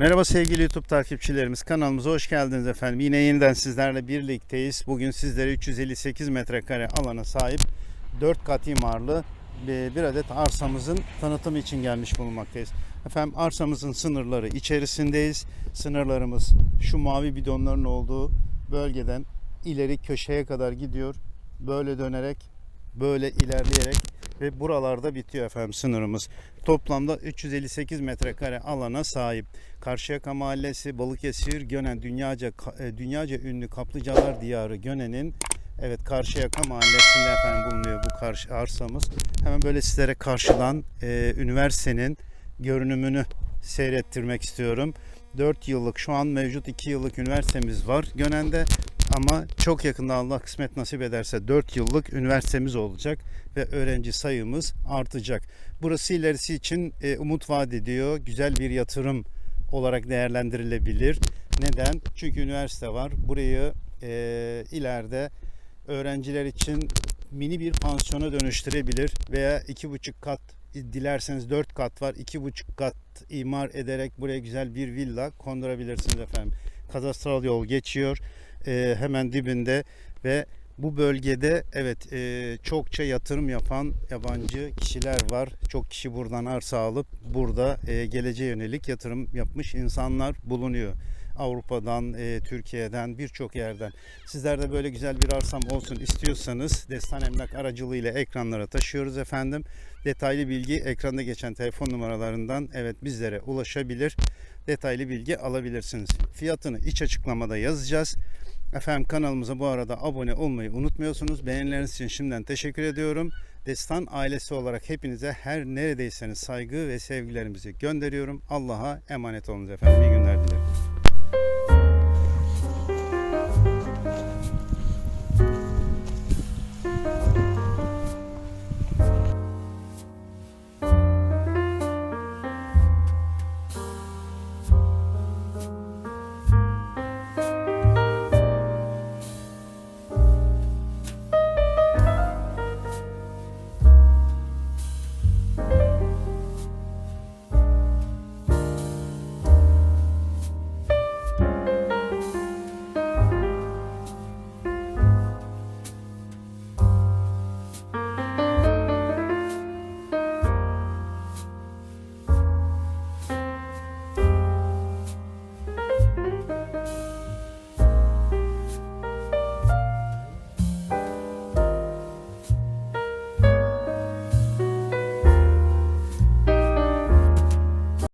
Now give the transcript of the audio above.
Merhaba sevgili YouTube takipçilerimiz. Kanalımıza hoş geldiniz efendim. Yine yeniden sizlerle birlikteyiz. Bugün sizlere 358 metrekare alana sahip 4 kat imarlı bir adet arsamızın tanıtımı için gelmiş bulunmaktayız. Efendim arsamızın sınırları içerisindeyiz. Sınırlarımız şu mavi bidonların olduğu bölgeden ileri köşeye kadar gidiyor. Böyle dönerek, böyle ilerleyerek ve buralarda bitiyor efendim sınırımız. Toplamda 358 metrekare alana sahip. Karşıyaka Mahallesi, Balıkesir, Gönen dünyaca e, dünyaca ünlü kaplıcalar diyarı Gönen'in evet Karşıyaka Mahallesi'nde efendim bulunuyor bu karşı arsamız. Hemen böyle sizlere karşıdan e, üniversitenin görünümünü seyrettirmek istiyorum. 4 yıllık şu an mevcut 2 yıllık üniversitemiz var Gönen'de ama çok yakında Allah kısmet nasip ederse 4 yıllık üniversitemiz olacak ve öğrenci sayımız artacak. Burası ilerisi için e, umut vaat ediyor. Güzel bir yatırım olarak değerlendirilebilir. Neden? Çünkü üniversite var. Burayı e, ileride öğrenciler için mini bir pansiyona dönüştürebilir veya iki buçuk kat dilerseniz dört kat var. iki buçuk kat imar ederek buraya güzel bir villa kondurabilirsiniz efendim. Kadastral yol geçiyor e, hemen dibinde ve bu bölgede evet e, çokça yatırım yapan yabancı kişiler var. Çok kişi buradan arsa alıp burada e, geleceğe yönelik yatırım yapmış insanlar bulunuyor. Avrupa'dan, e, Türkiye'den birçok yerden. Sizler de böyle güzel bir arsam olsun istiyorsanız Destan Emlak aracılığıyla ekranlara taşıyoruz efendim. Detaylı bilgi ekranda geçen telefon numaralarından evet bizlere ulaşabilir. Detaylı bilgi alabilirsiniz. Fiyatını iç açıklamada yazacağız. Efendim kanalımıza bu arada abone olmayı unutmuyorsunuz. Beğenileriniz için şimdiden teşekkür ediyorum. Destan ailesi olarak hepinize her neredeyseniz saygı ve sevgilerimizi gönderiyorum. Allah'a emanet olunuz efendim. İyi günler dilerim.